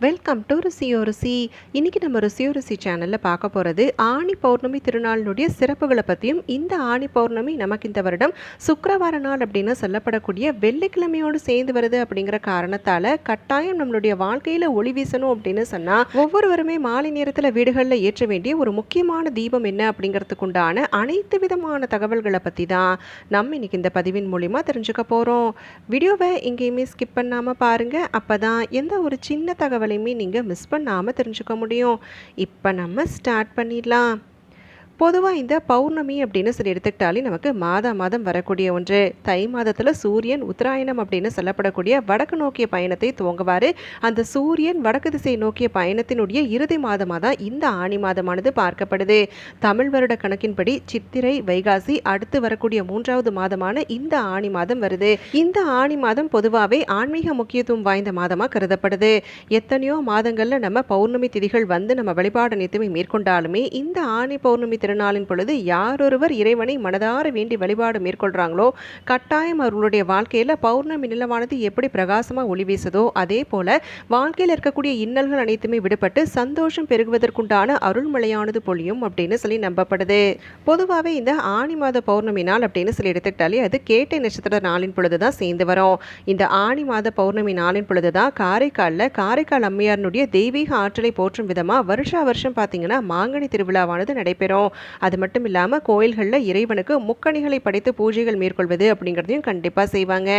Welcome to ருசியோ ருசி இன்னைக்கு நம்ம ருசியோ ருசி சேனலில் பார்க்க போகிறது ஆணி பௌர்ணமி திருநாளினுடைய சிறப்புகளை பற்றியும் இந்த ஆணி பௌர்ணமி நமக்கு இந்த வருடம் சுக்கரவார நாள் அப்படின்னு சொல்லப்படக்கூடிய வெள்ளிக்கிழமையோடு சேர்ந்து வருது அப்படிங்கிற காரணத்தால் கட்டாயம் நம்மளுடைய வாழ்க்கையில் ஒளி வீசணும் அப்படின்னு சொன்னால் ஒவ்வொருவருமே மாலை நேரத்தில் வீடுகளில் ஏற்ற வேண்டிய ஒரு முக்கியமான தீபம் என்ன அப்படிங்கிறதுக்கு உண்டான அனைத்து விதமான தகவல்களை பற்றி தான் நம்ம இன்றைக்கி இந்த பதிவின் மூலிமா தெரிஞ்சுக்க போகிறோம் வீடியோவை எங்கேயுமே ஸ்கிப் பண்ணாமல் பாருங்கள் அப்போ தான் எந்த ஒரு சின்ன தகவல் தகவலையுமே நீங்கள் மிஸ் பண்ணாமல் தெரிஞ்சுக்க முடியும். இப்போ நம்ம ஸ்டார்ட் பண்ணிடலாம். பொதுவாக இந்த பௌர்ணமி அப்படின்னு சொல்லி எடுத்துக்கிட்டாலே நமக்கு மாதா மாதம் வரக்கூடிய ஒன்று. தை மாதத்தில் சூரியன் உத்தராயணம் அப்படின்னு சொல்லப்படக்கூடிய வடக்கு நோக்கிய பயணத்தை துவங்குவார். அந்த சூரியன் வடக்கு திசை நோக்கிய பயணத்தினுடைய இறுதி மாதமாக தான் இந்த ஆணி மாதமானது பார்க்கப்படுது. தமிழ் வருட கணக்கின்படி சித்திரை வைகாசி அடுத்து வரக்கூடிய மூன்றாவது மாதமான இந்த ஆணி மாதம் வருது. இந்த ஆணி மாதம் பொதுவாகவே ஆன்மீக முக்கியத்துவம் வாய்ந்த மாதமாக கருதப்படுது. எத்தனையோ மாதங்களில் நம்ம பௌர்ணமி திதிகள் வந்து நம்ம வழிபாடு அனைத்துமே மேற்கொண்டாலுமே இந்த ஆணி பௌர்ணமி திருநாளின் பொழுது யாரொருவர் இறைவனை மனதார வேண்டி வழிபாடு மேற்கொள்கிறாங்களோ கட்டாயம் அவர்களுடைய வாழ்க்கையில் பௌர்ணமி நிலவானது எப்படி பிரகாசமாக ஒளி வீசுதோ அதே போல் வாழ்க்கையில் இருக்கக்கூடிய இன்னல்கள் அனைத்துமே விடுபட்டு சந்தோஷம் பெருகுவதற்குண்டான அருள்மழையானது பொழியும் அப்படின்னு சொல்லி நம்பப்படுது. பொதுவாகவே இந்த ஆணி மாத பௌர்ணமி நாள் அப்படின்னு சொல்லி எடுத்துக்கிட்டாலே அது கேட்டை நட்சத்திர நாளின் பொழுது தான் சேர்ந்து வரும். இந்த ஆணி மாத பௌர்ணமி நாளின் பொழுது தான் காரைக்காலில் காரைக்கால் அம்மையாரினுடைய தெய்வீக ஆற்றலை போற்றும் விதமாக வருஷா வருஷம் பார்த்தீங்கன்னா மாங்கனி திருவிழாவானது நடைபெறும். அது மட்டும் இல்லாமல் கோயில்களில் இறைவனுக்கு முக்கணிகளை படைத்து பூஜைகள் மேற்கொள்வது அப்படிங்கிறதையும் கண்டிப்பாக செய்வாங்க.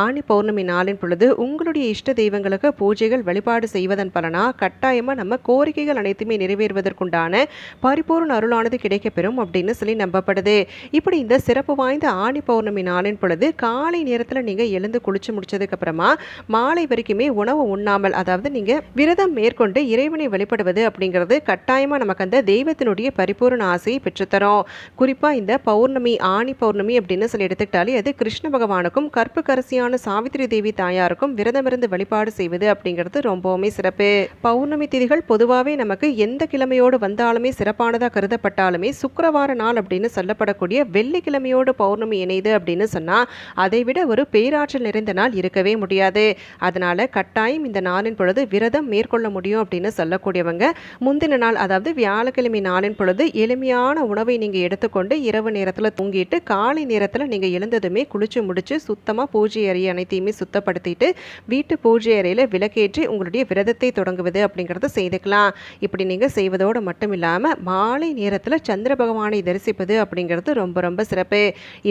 ஆணி பௌர்ணமி நாளின் பொழுது உங்களுடைய இஷ்ட தெய்வங்களுக்கு பூஜைகள் வழிபாடு செய்வதன் பலனாக கட்டாயமாக நம்ம கோரிக்கைகள் அனைத்துமே நிறைவேறுவதற்குண்டான பரிபூர்ண அருளானது கிடைக்கப்பெறும் அப்படின்னு சொல்லி நம்பப்படுது. இப்படி இந்த சிறப்பு வாய்ந்த ஆணி பௌர்ணமி நாளின் பொழுது காலை நேரத்தில் நீங்கள் எழுந்து குளிச்சு முடிச்சதுக்கு அப்புறமா மாலை வரைக்குமே உணவு உண்ணாமல் அதாவது நீங்கள் விரதம் மேற்கொண்டு இறைவனை வழிபடுவது அப்படிங்கிறது கட்டாயமாக நமக்கு அந்த தெய்வத்தினுடைய பரிபூர்ண ராசியை பெற்றுத்தரும். குறிப்பாக இந்த பௌர்ணமி ஆணி பௌர்ணமி அப்படின்னு சொல்லி எடுத்துக்கிட்டாலே அது கிருஷ்ண பகவானுக்கும் கற்புக்கரசியான சாவித்திரி தேவி தாயாருக்கும் விரதமிருந்து வழிபாடு செய்வது அப்படிங்கிறது ரொம்பவுமே சிறப்பு. பௌர்ணமி திதிகள் பொதுவாகவே நமக்கு எந்த கிழமையோடு வந்தாலுமே சிறப்பானதாக கருதப்பட்டாலுமே சுக்கரவார நாள் அப்படின்னு சொல்லப்படக்கூடிய வெள்ளிக்கிழமையோடு பௌர்ணமி இணைது அப்படின்னு சொன்னால் அதை விட ஒரு பேராற்றல் நிறைந்த நாள் இருக்கவே முடியாது. அதனால கட்டாயம் இந்த நாளின் பொழுது விரதம் மேற்கொள்ள முடியும் அப்படின்னு சொல்லக்கூடியவங்க முந்தின நாள் அதாவது வியாழக்கிழமை நாளின் பொழுது எளிமையான உணவை நீங்கள் எடுத்துக்கொண்டு இரவு நேரத்தில் தூங்கிட்டு காலை நேரத்தில் நீங்கள் எழுந்ததுமே குளிச்சு முடிச்சு சுத்தமாக பூஜை அறை அனைத்தையுமே சுத்தப்படுத்திட்டு வீட்டு பூஜை அறையில் விளக்கேற்றி உங்களுடைய விரதத்தை தொடங்குவது அப்படிங்கிறத செய்துக்கலாம். இப்படி நீங்கள் செய்வதோடு மட்டும் இல்லாமல் மாலை நேரத்தில் சந்திர பகவானை தரிசிப்பது அப்படிங்கிறது ரொம்ப ரொம்ப சிறப்பு.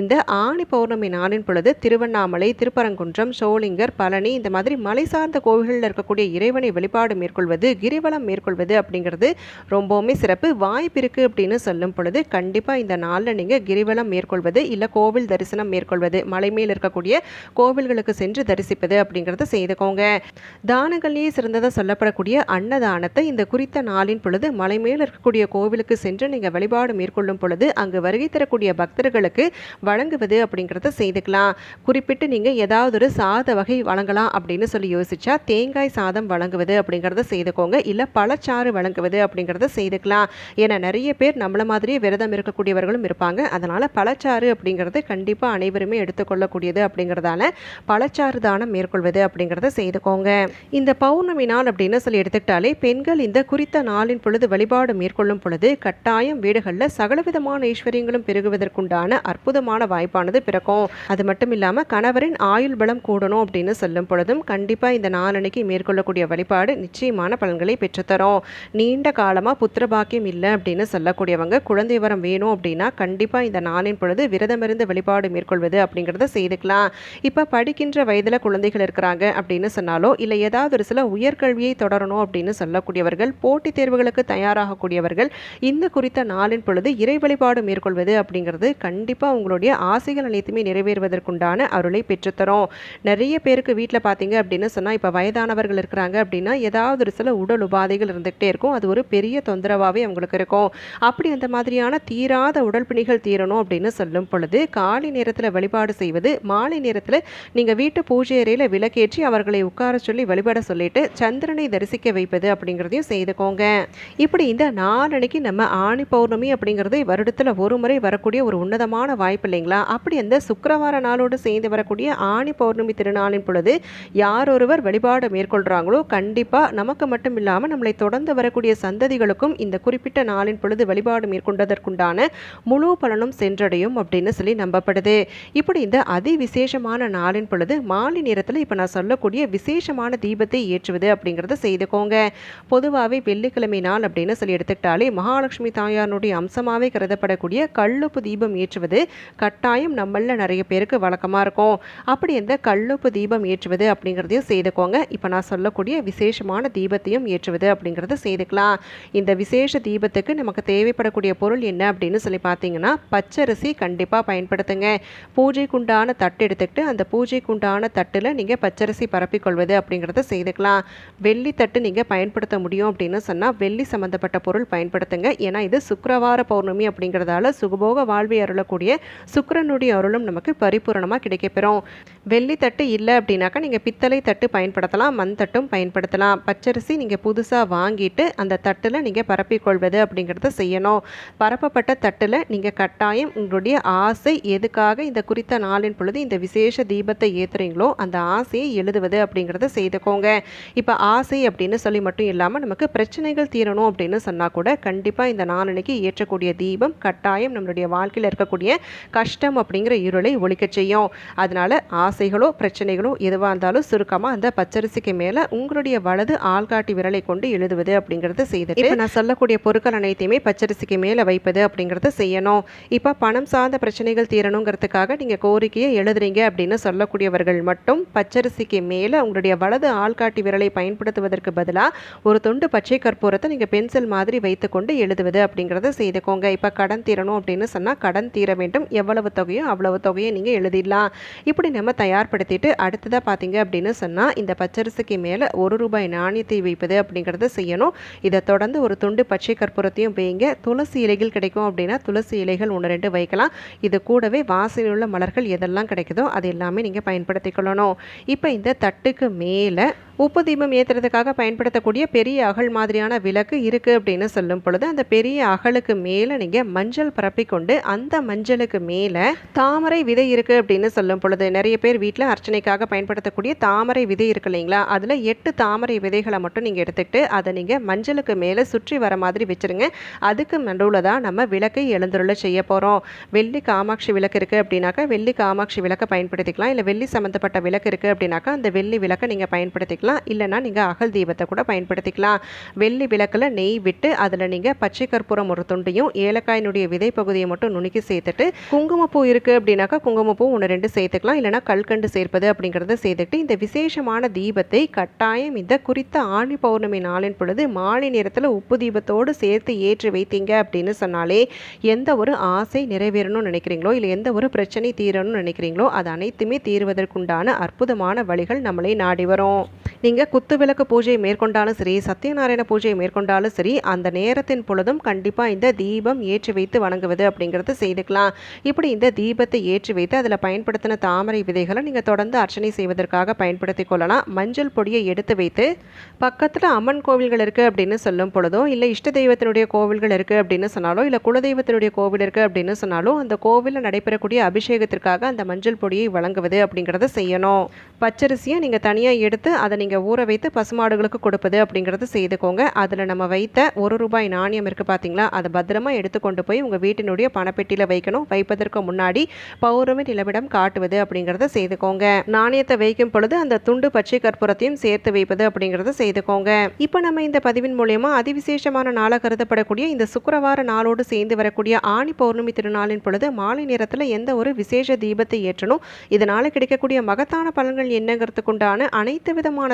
இந்த ஆணி பௌர்ணமி நாளின் பொழுது திருவண்ணாமலை திருப்பரங்குன்றம் சோளிங்கர் பழனி இந்த மாதிரி மலை சார்ந்த கோவில்களில் இருக்கக்கூடிய இறைவனை வழிபாடு மேற்கொள்வது கிரிவலம் மேற்கொள்வது அப்படிங்கிறது ரொம்பவுமே சிறப்பு. வாய்ப்பு இருக்குது அப்படின்னு அப்படின்னு சொல்லும் பொழுது கண்டிப்பாக இந்த நாளில் நீங்கள் கிரிவலம் மேற்கொள்வது இல்லை கோவில் தரிசனம் மேற்கொள்வது மலை மேல் இருக்கக்கூடிய கோவில்களுக்கு சென்று தரிசிப்பது அப்படிங்கிறத செய்துக்கோங்க. தானங்கள்லேயே சிறந்ததாக சொல்லப்படக்கூடிய அன்னதானத்தை இந்த குறித்த நாளின் பொழுது மலை மேல் இருக்கக்கூடிய கோவிலுக்கு சென்று நீங்கள் வழிபாடு மேற்கொள்ளும் பொழுது அங்கு வருகை தரக்கூடிய பக்தர்களுக்கு வழங்குவது அப்படிங்கிறத செய்துக்கலாம். குறிப்பிட்டு நீங்கள் ஏதாவது ஒரு சாத வகை வழங்கலாம் அப்படின்னு சொல்லி யோசிச்சா தேங்காய் சாதம் வழங்குவது அப்படிங்கிறத செய்துக்கோங்க. இல்லை பழச்சாறு வழங்குவது அப்படிங்கிறத செய்துக்கலாம். ஏன்னா நிறைய பேர் நம்மளை மாதிரியே விரதம் இருக்கக்கூடியவர்களும் இருப்பாங்க. அதனால் பழச்சாறு அப்படிங்கிறது கண்டிப்பாக அனைவருமே எடுத்துக்கொள்ளக்கூடியது அப்படிங்கிறதால பழச்சாறு தானம் மேற்கொள்வது அப்படிங்கிறத செய்துக்கோங்க. இந்த பௌர்ணமி நாள் அப்படின்னு சொல்லி எடுத்துக்கிட்டாலே பெண்கள் இந்த குறித்த நாளின் பொழுது வழிபாடு மேற்கொள்ளும் பொழுது கட்டாயம் வீடுகளில் சகலவிதமான ஐஸ்வர்யங்களும் பெருகுவதற்குண்டான அற்புதமான வாய்ப்பானது பிறக்கும். அது மட்டும் இல்லாமல் கணவரின் ஆயுள் பலம் கூடணும் அப்படின்னு சொல்லும் பொழுதும் கண்டிப்பாக இந்த நாளன்னைக்கு மேற்கொள்ளக்கூடிய வழிபாடு நிச்சயமான பலன்களை பெற்றுத்தரும். நீண்ட காலமாக புத்திர பாக்கியம் இல்லை அப்படின்னு சொல்லக்கூடிய சொல்லக்கூடியவங்க குழந்தை வரம் வேணும் அப்படின்னா கண்டிப்பாக இந்த நாளின் பொழுது விரதமிருந்து வழிபாடு மேற்கொள்வது அப்படிங்கிறத செய்துக்கலாம். இப்போ படிக்கின்ற வயதில் குழந்தைகள் இருக்கிறாங்க அப்படின்னு சொன்னாலோ இல்லை ஏதாவது ஒரு சில உயர்கல்வியை தொடரணும் அப்படின்னு சொல்லக்கூடியவர்கள் போட்டித் தேர்வுகளுக்கு தயாராகக்கூடியவர்கள் இந்த குறித்த நாளின் பொழுது இறை வழிபாடு மேற்கொள்வது அப்படிங்கிறது கண்டிப்பாக உங்களுடைய ஆசைகள் அனைத்துமே நிறைவேறுவதற்குண்டான அருளை பெற்றுத்தரும். நிறைய பேருக்கு வீட்டில் பார்த்தீங்க அப்படின்னு சொன்னால் இப்போ வயதானவர்கள் இருக்கிறாங்க அப்படின்னா ஏதாவது ஒரு சில உடல் உபாதைகள் இருந்துகிட்டே இருக்கும். அது ஒரு பெரிய தொந்தரவாகவே அவங்களுக்கு இருக்கும். அப்படி எப்படி அந்த மாதிரியான தீராத உடல் பிணிகள் தீரணும் அப்படின்னு சொல்லும் பொழுது காலை நேரத்தில் வழிபாடு செய்வது மாலை நேரத்தில் நீங்கள் வீட்டு பூஜை அறையில் விளக்கேற்றி அவர்களை உட்கார சொல்லி வழிபட சொல்லிட்டு சந்திரனை தரிசிக்க வைப்பது அப்படிங்கிறதையும் செய்துக்கோங்க. இப்படி இந்த நாளனைக்கு நம்ம ஆணி பௌர்ணமி அப்படிங்கிறது வருடத்தில் ஒரு முறை வரக்கூடிய ஒரு உன்னதமான வாய்ப்பு இல்லைங்களா? அப்படி அந்த சுக்கரவார நாளோடு சேர்ந்து வரக்கூடிய ஆணி பௌர்ணமி திருநாளின் பொழுது யார் ஒருவர் வழிபாடு மேற்கொள்கிறாங்களோ கண்டிப்பாக நமக்கு மட்டும் இல்லாமல் நம்மளை தொடர்ந்து வரக்கூடிய சந்ததிகளுக்கும் இந்த குறிப்பிட்ட நாளின் பொழுது வழிபாடு மேற்கொண்டதற்குண்டான முழு பலனும் சென்றடையும் அப்படின்னு சொல்லி நம்பப்படுது. இப்படி இந்த அதி விசேஷமான நாளின் பொழுது மாலை நேரத்தில் இப்போ நான் சொல்லக்கூடிய விசேஷமான தீபத்தை ஏற்றுவது அப்படிங்கிறத செய்துக்கோங்க. பொதுவாகவே வெள்ளிக்கிழமை நாள் அப்படின்னு சொல்லி எடுத்துக்கிட்டாலே மகாலட்சுமி தாயாருடைய அம்சமாகவே கருதப்படக்கூடிய கல்லுப்பு தீபம் ஏற்றுவது கட்டாயம் நம்மள நிறைய பேருக்கு வழக்கமாக இருக்கும். அப்படி இந்த கல்லுப்பு தீபம் ஏற்றுவது அப்படிங்கிறதையும் செய்துக்கோங்க. இப்போ நான் சொல்லக்கூடிய விசேஷமான தீபத்தையும் ஏற்றுவது அப்படிங்கிறத செய்துக்கலாம். இந்த விசேஷ தீபத்துக்கு நமக்கு பயன்படக்கூடிய பொருள் என்ன அப்படின்னு சொல்லி பார்த்தீங்கன்னா பச்சரிசி கண்டிப்பாக பயன்படுத்துங்க. பூஜைக்குண்டான தட்டு எடுத்துக்கிட்டு அந்த பூஜைக்குண்டான தட்டில் நீங்கள் பச்சரிசி பரப்பிக்கொள்வது அப்படிங்கிறத செய்துக்கலாம். வெள்ளி தட்டு நீங்கள் பயன்படுத்த முடியும் அப்படின்னு சொன்னால் வெள்ளி சம்மந்தப்பட்ட பொருள் பயன்படுத்துங்க. ஏன்னா இது சுக்கரவார பௌர்ணமி அப்படிங்கிறதால சுகபோக வாழ்வை அருளக்கூடிய சுக்கிரனுடைய அருளும் நமக்கு பரிபூரணமாக கிடைக்கப்பெறும். வெள்ளி தட்டு இல்லை அப்படின்னாக்கா நீங்கள் பித்தளை தட்டு பயன்படுத்தலாம் மண் தட்டும் பயன்படுத்தலாம். பச்சரிசி நீங்கள் புதுசாக வாங்கிட்டு அந்த தட்டில் நீங்கள் பரப்பிக்கொள்வது அப்படிங்கிறத செய்யணும். பரப்பப்பட்ட தட்டில் நீங்கள் கட்டாயம் உங்களுடைய ஆசை எதுக்காக இந்த குறித்த நாளின் பொழுது இந்த விசேஷ தீபத்தை ஏற்றுறீங்களோ அந்த ஆசையை எழுதுவது அப்படிங்கிறத செய்துக்கோங்க. இப்போ ஆசை அப்படின்னு சொல்லி மட்டும் இல்லாமல் நமக்கு பிரச்சனைகள் தீரணும் அப்படின்னு சொன்னால் கூட கண்டிப்பாக இந்த நாளனைக்கு ஏற்றக்கூடிய தீபம் கட்டாயம் நம்மளுடைய வாழ்க்கையில் இருக்கக்கூடிய கஷ்டம் அப்படிங்கிற இருளை ஒழிக்க செய்யும். அதனால ஆசைகளோ பிரச்சனைகளோ எதுவாக இருந்தாலும் சுருக்கமாக அந்த பச்சரிசிக்கு மேலே உங்களுடைய வலது ஆள்காட்டி விரலை கொண்டு எழுதுவது அப்படிங்கிறத செய்து இப்போ நான் சொல்லக்கூடிய பொருட்கள் அனைத்தையுமே பச்சரிசி லட்சத்துக்கு மேலே வைப்பது அப்படிங்கிறத செய்யணும். இப்போ பணம் சார்ந்த பிரச்சனைகள் தீரணுங்கிறதுக்காக நீங்கள் கோரிக்கையை எழுதுறீங்க அப்படின்னு சொல்லக்கூடியவர்கள் மட்டும் பச்சரிசிக்கு மேலே உங்களுடைய வலது ஆள்காட்டி விரலை பயன்படுத்துவதற்கு பதிலாக ஒரு துண்டு பச்சை கற்பூரத்தை நீங்கள் பென்சில் மாதிரி வைத்துக்கொண்டு எழுதுவது அப்படிங்கிறத செய்துக்கோங்க. இப்போ கடன் தீரணும் அப்படின்னு சொன்னால் கடன் தீர வேண்டும். எவ்வளவு தொகையோ அவ்வளவு தொகையை நீங்கள் எழுதிடலாம். இப்படி நம்ம தயார்படுத்திட்டு அடுத்ததாக பார்த்தீங்க அப்படின்னு சொன்னால் இந்த பச்சரிசிக்கு மேலே ஒரு ரூபாய் நாணயத்தை வைப்பது அப்படிங்கிறத செய்யணும். இதை தொடர்ந்து ஒரு துண்டு பச்சை கற்பூரத்தையும் வைங்க. துளசி இலைகள் கிடைக்கும் அப்படின்னா துளசி இலைகள் ஒன்று ரெண்டு வைக்கலாம். இது கூடவே வாசனையுள்ள மலர்கள் எதெல்லாம் கிடைக்குதோ அது எல்லாமே நீங்கள் பயன்படுத்திக்கொள்ளணும் இப்போ இந்த தட்டுக்கு மேலே உப்பு தீபம் ஏற்றுறதுக்காக பயன்படுத்தக்கூடிய பெரிய அகல் மாதிரியான விளக்கு இருக்குது அப்படின்னு சொல்லும் பொழுது அந்த பெரிய அகலுக்கு மேலே நீங்கள் மஞ்சள் பரப்பிக்கொண்டு அந்த மஞ்சளுக்கு மேலே தாமரை விதை இருக்குது அப்படின்னு சொல்லும் பொழுது நிறைய பேர் வீட்டில் அர்ச்சனைக்காக பயன்படுத்தக்கூடிய தாமரை விதை இருக்கு இல்லைங்களா? அதில் எட்டு தாமரை விதைகளை மட்டும் நீங்கள் எடுத்துக்கிட்டு அதை நீங்கள் மஞ்சளுக்கு மேலே சுற்றி வர மாதிரி வச்சுருங்க. அதுக்கு நடுவில் தான் நம்ம விளக்கை எழுந்துருள செய்ய போகிறோம் வெள்ளி காமாட்சி விளக்கு இருக்குது அப்படின்னாக்கா வெள்ளி காமாட்சி விளக்கை பயன்படுத்திக்கலாம். இல்லை வெள்ளி சம்மந்தப்பட்ட விளக்கு இருக்குது அப்படின்னாக்கா அந்த வெள்ளி விளக்கை நீங்கள் பயன்படுத்திக்கலாம். இல்லைன்னா நீங்கள் அகல் தீபத்தை கூட பயன்படுத்திக்கலாம். வெள்ளி விளக்கில் நெய் விட்டு அதில் நீங்கள் பச்சை கற்பூரம் ஒரு துண்டையும் ஏலக்காயினுடைய விதை பகுதியை மட்டும் நுணுக்கி சேர்த்துட்டு குங்குமப்பூ இருக்குது அப்படின்னாக்கா குங்குமப்பூ ஒன்று ரெண்டு சேர்த்துக்கலாம். இல்லைன்னா கல்கண்டு சேர்ப்பது அப்படிங்கிறத சேர்த்துட்டு இந்த விசேஷமான தீபத்தை கட்டாயம் இந்த குறித்த ஆணி பௌர்ணமி நாளின் பொழுது மாலை நேரத்தில் உப்பு தீபத்தோடு சேர்த்து ஏற்றி வைத்தீங்க அப்படின்னு சொன்னாலே எந்த ஒரு ஆசை நிறைவேறணும்னு நினைக்கிறீங்களோ இல்லை எந்த ஒரு பிரச்சனை தீரணும்னு நினைக்கிறீங்களோ அது அனைத்துமே தீர்வதற்குண்டான அற்புதமான வழிகள் நம்மளை நாடி வரும். நீங்கள் குத்து விளக்கு பூஜையை மேற்கொண்டாலும் சரி சத்யநாராயண பூஜையை மேற்கொண்டாலும் சரி அந்த நேரத்தின் பொழுதும் கண்டிப்பாக இந்த தீபம் ஏற்றி வைத்து வணங்குவது அப்படிங்கிறது செய்துக்கலாம். இப்படி இந்த தீபத்தை ஏற்றி வைத்து அதில் பயன்படுத்தின தாமரை விதைகளை நீங்கள் தொடர்ந்து அர்ச்சனை செய்வதற்காக பயன்படுத்தி கொள்ளலாம். மஞ்சள் பொடியை எடுத்து வைத்து பக்கத்தில் அம்மன் கோவில்கள் இருக்குது அப்படின்னு சொல்லும் பொழுதோ இல்லை இஷ்ட தெய்வத்தினுடைய கோவில்கள் இருக்குது அப்படின்னு சொன்னாலோ இல்லை குலதெய்வத்தினுடைய கோவில் இருக்குது அப்படின்னு சொன்னாலும் அந்த கோவிலில் நடைபெறக்கூடிய அபிஷேகத்திற்காக அந்த மஞ்சள் பொடியை வழங்குவது அப்படிங்கிறத செய்யணும். பச்சரிசியை நீங்கள் தனியாக எடுத்து அதை நீங்கள் ஊற வைத்து பசுமாடுகளுக்கு கொடுப்பது அப்படிங்கிறது செய்துக்கோங்க. அதில் நம்ம வைத்த ஒரு ரூபாய் நாணயம் இருக்குது பார்த்தீங்களா அதை பத்திரமா எடுத்து கொண்டு போய் உங்கள் வீட்டினுடைய பணப்பெட்டியில் வைக்கணும். வைப்பதற்கு முன்னாடி பௌர்ணமி நிலவிடம் காட்டுவது அப்படிங்கிறத செய்துக்கோங்க. நாணயத்தை வைக்கும் பொழுது அந்த துண்டு பச்சை கற்பூரத்தையும் சேர்த்து வைப்பது அப்படிங்கிறத செய்துக்கோங்க. இப்போ நம்ம இந்த பதிவின் மூலயமா அதிவிசேஷமான நாளாக கருதப்படக்கூடிய இந்த சுக்கரவார நாளோடு சேர்ந்து வரக்கூடிய ஆணி பௌர்ணமி திருநாளின் பொழுது மாலை நேரத்தில் எந்த ஒரு விசேஷ தீபத்தை ஏற்றணும்? இதனால் கிடைக்கக்கூடிய மகத்தான பலன்கள் என்னங்கிறதுக்குண்டான அனைத்து விதமான